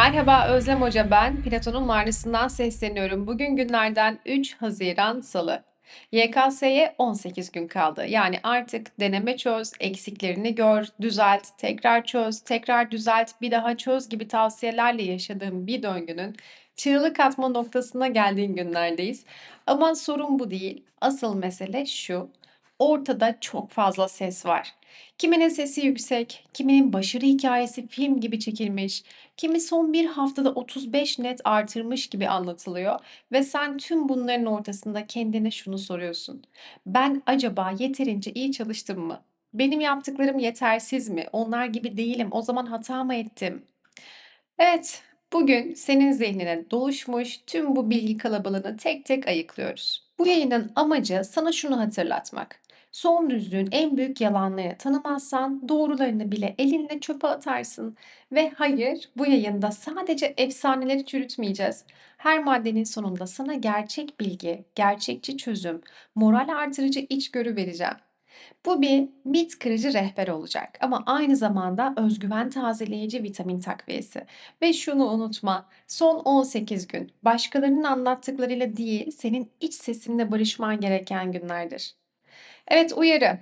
Merhaba Özlem Hoca ben. Platon'un Marnısı'ndan sesleniyorum. Bugün günlerden 3 Haziran Salı. YKS'ye 18 gün kaldı. Yani artık deneme çöz, eksiklerini gör, düzelt, tekrar çöz, tekrar düzelt, bir daha çöz gibi tavsiyelerle yaşadığım bir döngünün çığlık atma noktasına geldiğin günlerdeyiz. Ama sorun bu değil. Asıl mesele şu. Ortada çok fazla ses var. Kiminin sesi yüksek, kiminin başarı hikayesi film gibi çekilmiş, kimi son bir haftada 35 net artırmış gibi anlatılıyor ve sen tüm bunların ortasında kendine şunu soruyorsun. Ben acaba yeterince iyi çalıştım mı? Benim yaptıklarım yetersiz mi? Onlar gibi değilim. O zaman hata mı ettim? Evet, bugün senin zihnine doluşmuş tüm bu bilgi kalabalığını tek tek ayıklıyoruz. Bu yayının amacı sana şunu hatırlatmak. Son düzlüğün en büyük yalanlarını tanımazsan doğrularını bile elinle çöpe atarsın. Ve hayır, bu yayında sadece efsaneleri çürütmeyeceğiz. Her maddenin sonunda sana gerçek bilgi, gerçekçi çözüm, moral artırıcı içgörü vereceğim. Bu bir mit kırıcı rehber olacak ama aynı zamanda özgüven tazeleyici vitamin takviyesi. Ve şunu unutma, son 18 gün başkalarının anlattıklarıyla değil, senin iç sesinle barışman gereken günlerdir. Evet, uyarı.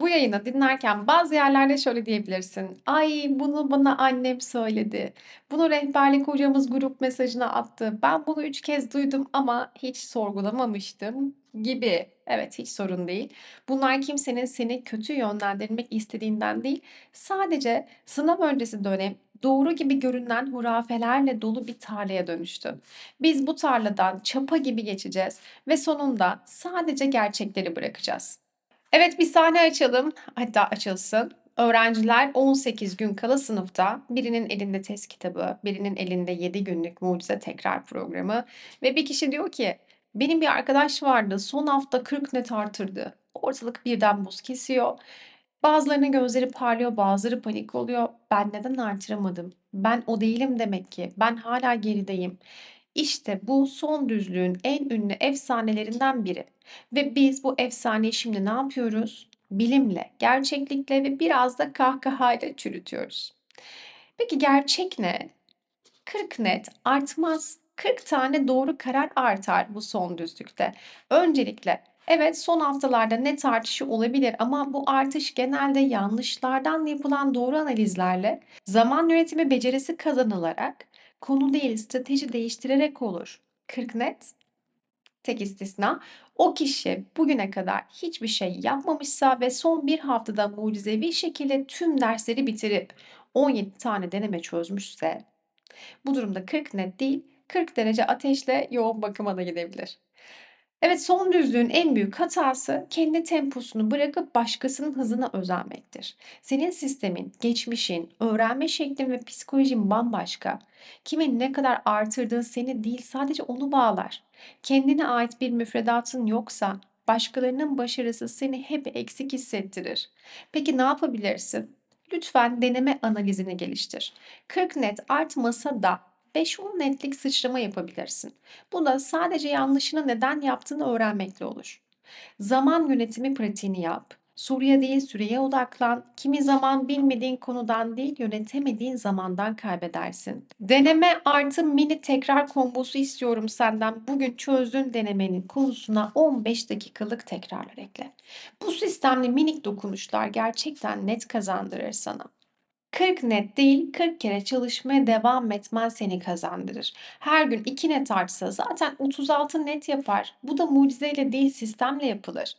Bu yayını dinlerken bazı yerlerde şöyle diyebilirsin. Ay bunu bana annem söyledi. Bunu rehberlik hocamız grup mesajına attı. Ben bunu üç kez duydum ama hiç sorgulamamıştım gibi. Evet hiç sorun değil. Bunlar kimsenin seni kötü yönlendirmek istediğinden değil. Sadece sınav öncesi dönem doğru gibi görünen hurafelerle dolu bir tarlaya dönüştü. Biz bu tarladan çapa gibi geçeceğiz ve sonunda sadece gerçekleri bırakacağız. Evet, bir sahne açalım. Hatta açılsın. Öğrenciler 18 gün kala sınıfta. Birinin elinde test kitabı, birinin elinde 7 günlük mucize tekrar programı ve bir kişi diyor ki, "Benim bir arkadaş vardı, son hafta 40 net artırdı." Ortalık birden buz kesiyor. Bazılarının gözleri parlıyor, bazıları panik oluyor. "Ben neden artıramadım? Ben o değilim demek ki. Ben hala gerideyim." İşte bu son düzlüğün en ünlü efsanelerinden biri. Ve biz bu efsaneyi şimdi ne yapıyoruz? Bilimle, gerçeklikle ve biraz da kahkahayla çürütüyoruz. Peki gerçek ne? 40 net artmaz. 40 tane doğru karar artar bu son düzlükte. Öncelikle evet son haftalarda net artışı olabilir ama bu artış genelde yanlışlardan yapılan doğru analizlerle zaman yönetimi becerisi kazanılarak konu değil strateji değiştirerek olur. 40 net tek istisna o kişi bugüne kadar hiçbir şey yapmamışsa ve son bir haftada mucizevi şekilde tüm dersleri bitirip 17 tane deneme çözmüşse bu durumda 40 net değil 40 derece ateşle yoğun bakıma da gidebilir. Evet, son düzlüğün en büyük hatası kendi temposunu bırakıp başkasının hızına özenmektir. Senin sistemin, geçmişin, öğrenme şeklin ve psikolojin bambaşka. Kimin ne kadar artırdığı seni değil sadece onu bağlar. Kendine ait bir müfredatın yoksa başkalarının başarısı seni hep eksik hissettirir. Peki ne yapabilirsin? Lütfen deneme analizini geliştir. 40 net artmasa da 5-10 netlik sıçrama yapabilirsin. Bu da sadece yanlışını neden yaptığını öğrenmekle olur. Zaman yönetimi pratiğini yap. Soruya değil süreye odaklan. Kimi zaman bilmediğin konudan değil yönetemediğin zamandan kaybedersin. Deneme artı mini tekrar kombosu istiyorum senden. Bugün çözdüğün denemenin konusuna 15 dakikalık tekrarlar ekle. Bu sistemli minik dokunuşlar gerçekten net kazandırır sana. 40 net değil, 40 kere çalışmaya devam etmen seni kazandırır. Her gün 2 net artsa zaten 36 net yapar. Bu da mucizeyle değil, sistemle yapılır.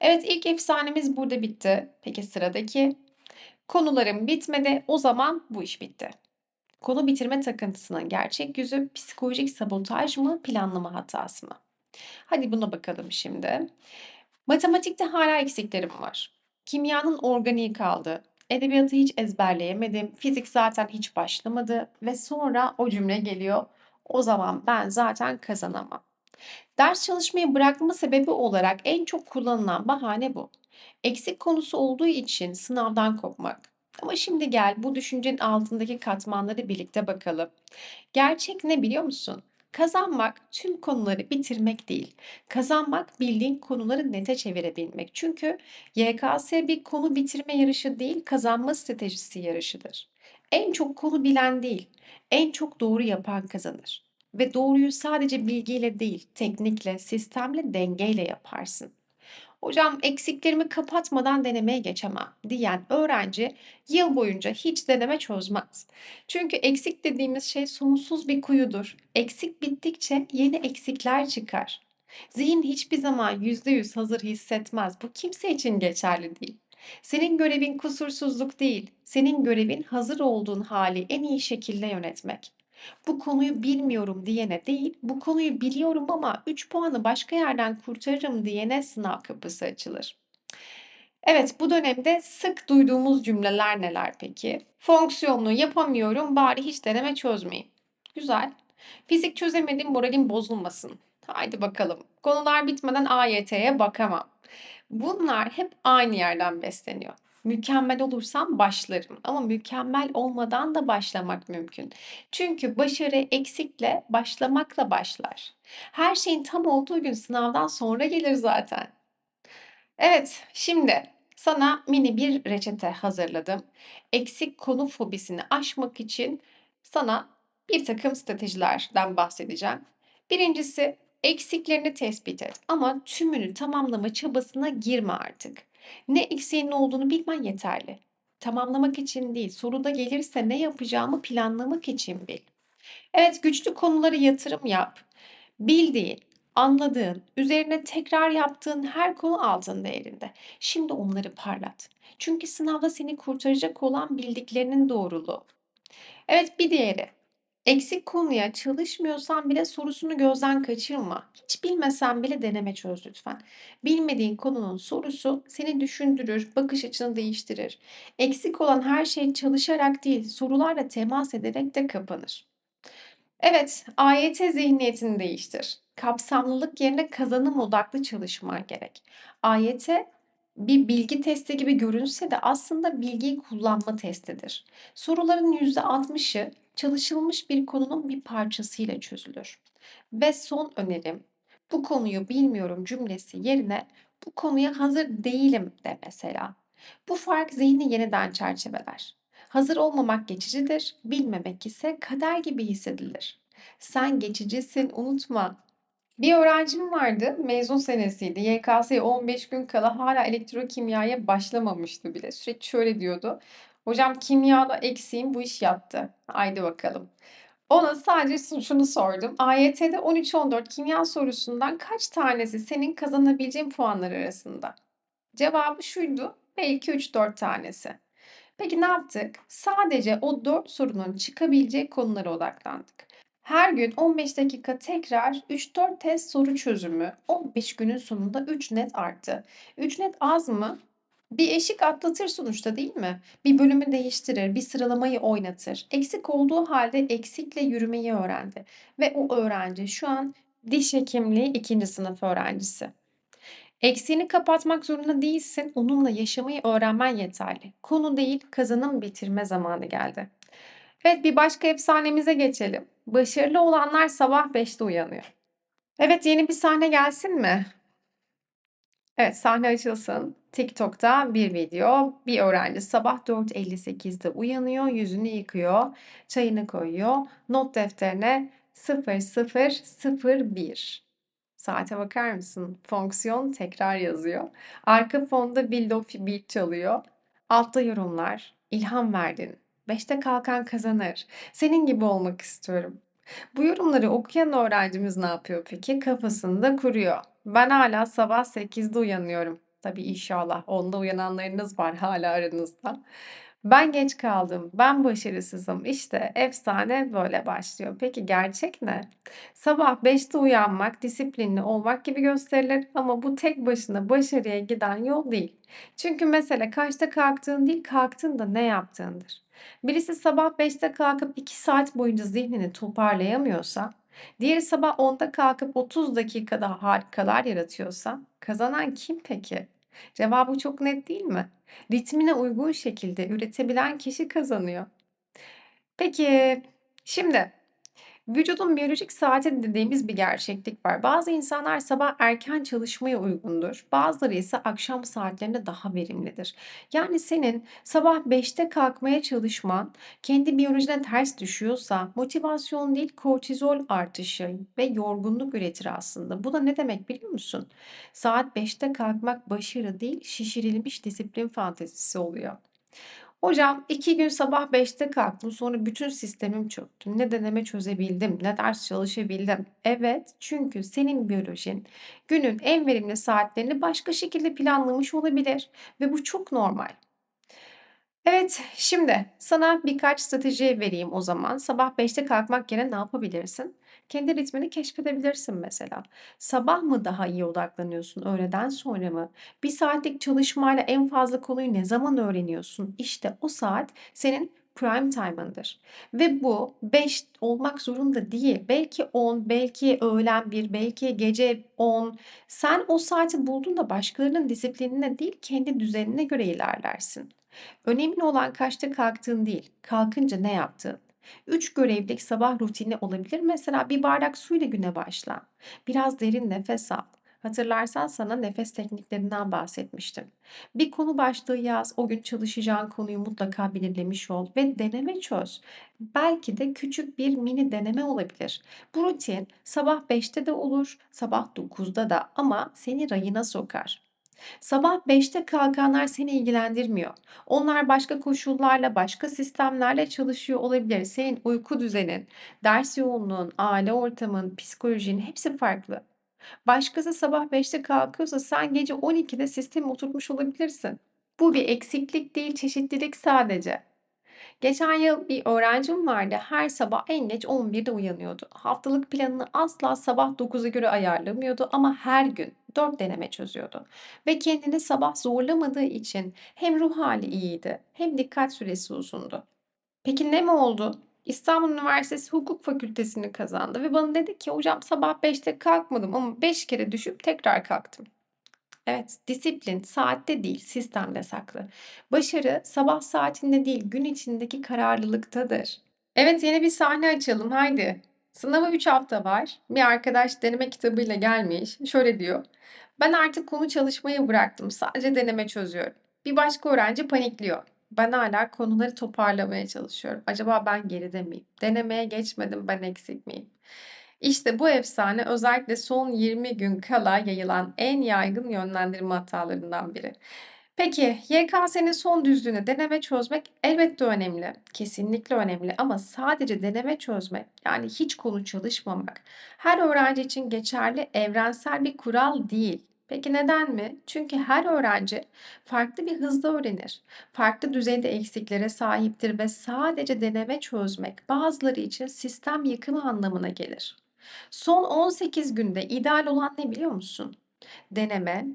Evet, ilk efsanemiz burada bitti. Peki sıradaki? Konularım bitmedi, o zaman bu iş bitti. Konu bitirme takıntısının gerçek yüzü psikolojik sabotaj mı, planlama hatası mı? Hadi buna bakalım şimdi. Matematikte hala eksiklerim var. Kimyanın organiği kaldı. Edebiyatı hiç ezberleyemedim. Fizik zaten hiç başlamadı ve sonra o cümle geliyor. O zaman ben zaten kazanamam. Ders çalışmayı bırakma sebebi olarak en çok kullanılan bahane bu. Eksik konusu olduğu için sınavdan kopmak. Ama şimdi gel bu düşüncenin altındaki katmanları birlikte bakalım. Gerçek ne biliyor musun? Kazanmak tüm konuları bitirmek değil. Kazanmak bildiğin konuları nete çevirebilmek. Çünkü YKS bir konu bitirme yarışı değil, kazanma stratejisi yarışıdır. En çok konu bilen değil, en çok doğru yapan kazanır. Ve doğruyu sadece bilgiyle değil, teknikle, sistemle, dengeyle yaparsın. Hocam eksiklerimi kapatmadan denemeye geçemem diyen öğrenci yıl boyunca hiç deneme çözmez. Çünkü eksik dediğimiz şey sonsuz bir kuyudur. Eksik bittikçe yeni eksikler çıkar. Zihin hiçbir zaman %100 hazır hissetmez. Bu kimse için geçerli değil. Senin görevin kusursuzluk değil. Senin görevin hazır olduğun hali en iyi şekilde yönetmek. Bu konuyu bilmiyorum diyene değil, bu konuyu biliyorum ama 3 puanı başka yerden kurtarırım diyene sınav kapısı açılır. Evet, bu dönemde sık duyduğumuz cümleler neler peki? Fonksiyonlu yapamıyorum, bari hiç deneme çözmeyeyim. Güzel. Fizik çözemedim, moralim bozulmasın. Haydi bakalım. Konular bitmeden AYT'ye bakamam. Bunlar hep aynı yerden besleniyor. Mükemmel olursam başlarım ama mükemmel olmadan da başlamak mümkün. Çünkü başarı eksikle, başlamakla başlar. Her şeyin tam olduğu gün sınavdan sonra gelir zaten. Evet, şimdi sana mini bir reçete hazırladım. Eksik konu fobisini aşmak için sana bir takım stratejilerden bahsedeceğim. Birincisi eksiklerini tespit et ama tümünü tamamlama çabasına girme artık. Ne eksiğin olduğunu bilmen yeterli. Tamamlamak için değil, soruda gelirse ne yapacağımı planlamak için bil. Evet, güçlü konulara yatırım yap. Bildiğin, anladığın, üzerine tekrar yaptığın her konu altın değerinde. Şimdi onları parlat. Çünkü sınavda seni kurtaracak olan bildiklerinin doğruluğu. Evet, bir diğeri. Eksik konuya çalışmıyorsan bile sorusunu gözden kaçırma. Hiç bilmesen bile deneme çöz lütfen. Bilmediğin konunun sorusu seni düşündürür, bakış açını değiştirir. Eksik olan her şey çalışarak değil, sorularla temas ederek de kapanır. Evet, AYT zihniyetini değiştir. Kapsamlılık yerine kazanım odaklı çalışman gerek. AYT bir bilgi testi gibi görünse de aslında bilgiyi kullanma testidir. Soruların %60'ı çalışılmış bir konunun bir parçasıyla çözülür. Ve son önerim, bu konuyu bilmiyorum cümlesi yerine bu konuya hazır değilim de mesela. Bu fark zihni yeniden çerçeveler. Hazır olmamak geçicidir, bilmemek ise kader gibi hissedilir. Sen geçicisin, unutma. Bir öğrencim vardı, mezun senesiydi. YKS'ye 15 gün kala hala elektrokimyaya başlamamıştı bile. Sürekli şöyle diyordu. Hocam kimyada eksiğim bu iş yattı. Haydi bakalım. Ona sadece şunu sordum. AYT'de 13-14 kimya sorusundan kaç tanesi senin kazanabileceğin puanlar arasında? Cevabı şuydu. Belki 3-4 tanesi. Peki ne yaptık? Sadece o 4 sorunun çıkabileceği konulara odaklandık. Her gün 15 dakika tekrar 3-4 test soru çözümü 15 günün sonunda 3 net arttı. 3 net az mı? Bir eşik atlatır sonuçta değil mi? Bir bölümü değiştirir, bir sıralamayı oynatır. Eksik olduğu halde eksikle yürümeyi öğrendi. Ve o öğrenci şu an diş hekimliği ikinci sınıf öğrencisi. Eksiğini kapatmak zorunda değilsin, onunla yaşamayı öğrenmen yeterli. Konu değil, kazanım bitirme zamanı geldi. Evet, bir başka efsanemize geçelim. Başarılı olanlar sabah 5'te uyanıyor. Evet, yeni bir sahne gelsin mi? Evet, sahne açılsın. TikTok'ta bir video. Bir öğrenci sabah 4.58'de uyanıyor, yüzünü yıkıyor, çayını koyuyor, not defterine 0001 Saate bakar mısın? Fonksiyon tekrar yazıyor. Arka fonda lofi beat çalıyor. Altta yorumlar. İlham verdin. Beşte kalkan kazanır. Senin gibi olmak istiyorum. Bu yorumları okuyan öğrencimiz ne yapıyor peki? Kafasında kuruyor. Ben hala sabah 8'de uyanıyorum. Tabii inşallah onda uyananlarınız var hala aranızda. Ben geç kaldım, ben başarısızım. İşte efsane böyle başlıyor. Peki gerçek ne? Sabah 5'te uyanmak, disiplinli olmak gibi gösterilir ama bu tek başına başarıya giden yol değil. Çünkü mesele kaçta kalktığın değil, kalktığında ne yaptığındır. Birisi sabah 5'te kalkıp 2 saat boyunca zihnini toparlayamıyorsa, diğeri sabah 10'da kalkıp 30 dakikada harikalar yaratıyorsa, kazanan kim peki? Cevabı çok net değil mi? Ritmine uygun şekilde üretebilen kişi kazanıyor. Peki, şimdi Vücudun biyolojik saati dediğimiz bir gerçeklik var. Bazı insanlar sabah erken çalışmaya uygundur. Bazıları ise akşam saatlerinde daha verimlidir. Yani senin sabah beşte kalkmaya çalışman kendi biyolojine ters düşüyorsa motivasyon değil kortizol artışı ve yorgunluk üretir aslında. Bu da ne demek biliyor musun? Saat beşte kalkmak başarı değil şişirilmiş disiplin fantezisi oluyor. Hocam 2 gün sabah beşte kalktım, sonra bütün sistemim çöktü. Ne deneme çözebildim, ne ders çalışabildim. Evet, çünkü senin biyolojin günün en verimli saatlerini başka şekilde planlamış olabilir ve bu çok normal. Evet, şimdi sana birkaç strateji vereyim o zaman. Sabah beşte kalkmak yerine ne yapabilirsin? Kendi ritmini keşfedebilirsin mesela. Sabah mı daha iyi odaklanıyorsun, öğleden sonra mı? Bir saatlik çalışmayla en fazla konuyu ne zaman öğreniyorsun? İşte o saat senin prime time'ındır. Ve bu 5 olmak zorunda değil. Belki 10, belki öğlen 1, belki gece 10. Sen o saati bulduğunda başkalarının disiplinine değil, kendi düzenine göre ilerlersin. Önemli olan kaçta kalktığın değil, kalkınca ne yaptığın. 3 görevlilik sabah rutini olabilir. Mesela bir bardak suyla güne başla. Biraz derin nefes al. Hatırlarsan sana nefes tekniklerinden bahsetmiştim. Bir konu başlığı yaz, o gün çalışacağın konuyu mutlaka belirlemiş ol ve deneme çöz. Belki de küçük bir mini deneme olabilir. Bu rutin sabah beşte de olur, sabah dokuzda da ama seni rayına sokar. Sabah beşte kalkanlar seni ilgilendirmiyor. Onlar başka koşullarla, başka sistemlerle çalışıyor olabilir. Senin uyku düzenin, ders yoğunluğun, aile ortamın, psikolojin hepsi farklı. Başkası sabah beşte kalkıyorsa sen gece 12'de sisteme oturtmuş olabilirsin. Bu bir eksiklik değil, çeşitlilik sadece. Geçen yıl bir öğrencim vardı. Her sabah en geç 11'de uyanıyordu. Haftalık planını asla sabah 9'a göre ayarlamıyordu ama her gün 4 deneme çözüyordu. Ve kendini sabah zorlamadığı için hem ruh hali iyiydi hem dikkat süresi uzundu. Peki ne mi oldu? İstanbul Üniversitesi Hukuk Fakültesini kazandı ve bana dedi ki hocam sabah 5'te kalkmadım ama 5 kere düşüp tekrar kalktım. Evet, disiplin saatte değil, sistemde saklı. Başarı sabah saatinde değil, gün içindeki kararlılıktadır. Evet, yeni bir sahne açalım, haydi. Sınava 3 hafta var. Bir arkadaş deneme kitabıyla gelmiş. Şöyle diyor. Ben artık konu çalışmayı bıraktım. Sadece deneme çözüyorum. Bir başka öğrenci panikliyor. Ben hala konuları toparlamaya çalışıyorum. Acaba ben geride miyim? Denemeye geçmedim, ben eksik miyim? İşte bu efsane özellikle son 20 gün kala yayılan en yaygın yönlendirme hatalarından biri. Peki, YKS'nin son düzlüğünü deneme çözmek elbette önemli, kesinlikle önemli ama sadece deneme çözmek, yani hiç konu çalışmamak, her öğrenci için geçerli evrensel bir kural değil. Peki neden mi? Çünkü her öğrenci farklı bir hızda öğrenir, farklı düzeyde eksiklere sahiptir ve sadece deneme çözmek bazıları için sistem yıkımı anlamına gelir. Son 18 günde ideal olan ne biliyor musun? Deneme,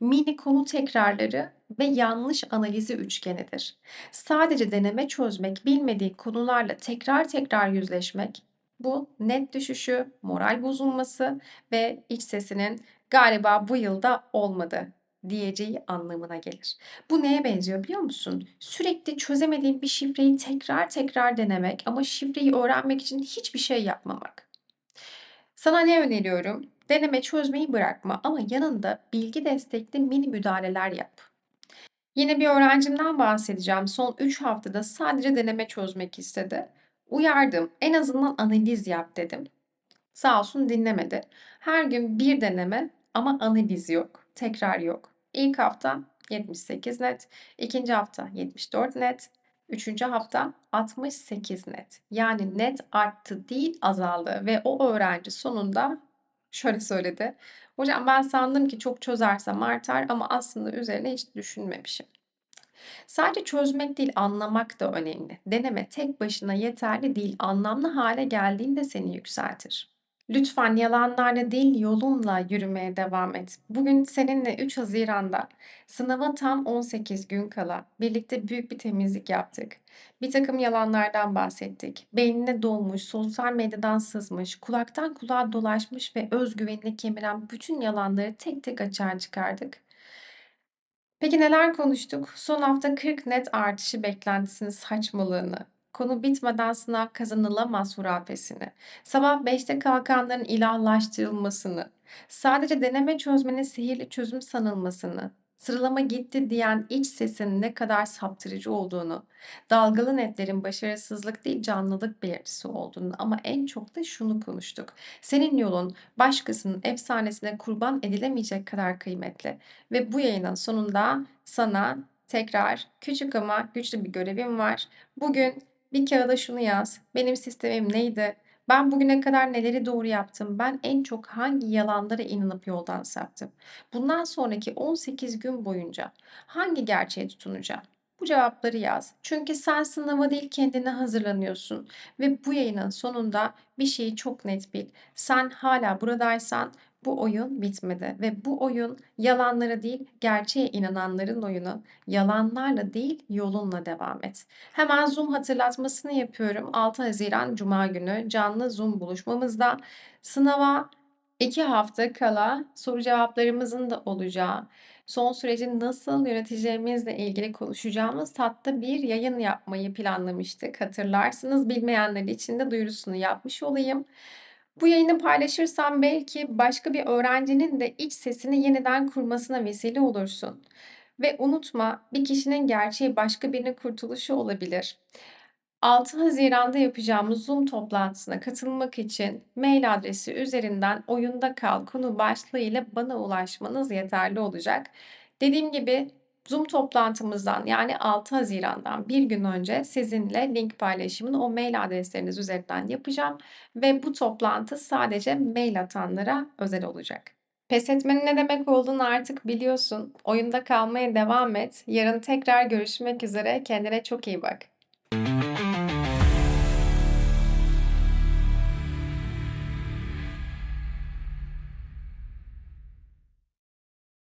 mini konu tekrarları ve yanlış analizi üçgenidir. Sadece deneme çözmek, bilmediği konularla tekrar tekrar yüzleşmek, bu net düşüşü, moral bozulması ve iç sesinin galiba bu yılda olmadı diyeceği anlamına gelir. Bu neye benziyor biliyor musun? Sürekli çözemediğin bir şifreyi tekrar tekrar denemek ama şifreyi öğrenmek için hiçbir şey yapmamak. Sana ne öneriyorum? Deneme çözmeyi bırakma ama yanında bilgi destekli mini müdahaleler yap. Yine bir öğrencimden bahsedeceğim. Son 3 haftada sadece deneme çözmek istedi. Uyardım. En azından analiz yap dedim. Sağ olsun dinlemedi. Her gün bir deneme ama analiz yok, tekrar yok. İlk hafta 78 net, ikinci hafta 74 net, üçüncü hafta 68 net. Yani net arttı değil azaldı ve o öğrenci sonunda şöyle söyledi. Hocam ben sandım ki çok çözersem artar ama aslında üzerine hiç düşünmemişim. Sadece çözmek değil, anlamak da önemli. Deneme tek başına yeterli değil, anlamlı hale geldiğinde seni yükseltir. Lütfen yalanlarla değil, yolunla yürümeye devam et. Bugün seninle 3 Haziran'da sınava tam 18 gün kala birlikte büyük bir temizlik yaptık. Bir takım yalanlardan bahsettik. Beynine doğmuş, sosyal medyadan sızmış, kulaktan kulağa dolaşmış ve özgüvenini kemiren bütün yalanları tek tek açığa çıkardık. Peki neler konuştuk? Son hafta 40 net artışı beklentisinin saçmalığını konu bitmeden sınav kazanılamaz hurafesini, sabah 5'te kalkanların ilahlaştırılmasını, sadece deneme çözmenin sihirli çözüm sanılmasını, sıralama gitti diyen iç sesin ne kadar saptırıcı olduğunu, dalgalı netlerin başarısızlık değil canlılık belirtisi olduğunu ama en çok da şunu konuştuk. Senin yolun başkasının efsanesine kurban edilemeyecek kadar kıymetli ve bu yayının sonunda sana tekrar küçük ama güçlü bir görevim var. Bugün bir kağıda şunu yaz. Benim sistemim neydi? Ben bugüne kadar neleri doğru yaptım? Ben en çok hangi yalanlara inanıp yoldan saptım? Bundan sonraki 18 gün boyunca hangi gerçeğe tutunacağım? Bu cevapları yaz. Çünkü sen sınava değil kendine hazırlanıyorsun ve bu yayının sonunda bir şeyi çok net bil. Sen hala buradaysan bu oyun bitmedi ve bu oyun yalanlara değil gerçeğe inananların oyunu. Yalanlarla değil yolunla devam et. Hemen Zoom hatırlatmasını yapıyorum. 6 Haziran Cuma günü canlı Zoom buluşmamızda sınava 2 hafta kala soru cevaplarımızın da olacağı, son süreci nasıl yöneteceğimizle ilgili konuşacağımız tatlı bir yayın yapmayı planlamıştık. Hatırlarsınız bilmeyenler için de duyurusunu yapmış olayım. Bu yayını paylaşırsam belki başka bir öğrencinin de iç sesini yeniden kurmasına vesile olursun. Ve unutma, bir kişinin gerçeği başka birinin kurtuluşu olabilir. 6 Haziran'da yapacağımız Zoom toplantısına katılmak için mail adresi üzerinden oyunda kal konu başlığı ile bana ulaşmanız yeterli olacak. Dediğim gibi Zoom toplantımızdan yani 6 Haziran'dan bir gün önce sizinle link paylaşımını o mail adresleriniz üzerinden yapacağım ve bu toplantı sadece mail atanlara özel olacak. Pes etmenin ne demek olduğunu artık biliyorsun. Oyunda kalmaya devam et. Yarın tekrar görüşmek üzere. Kendine çok iyi bak.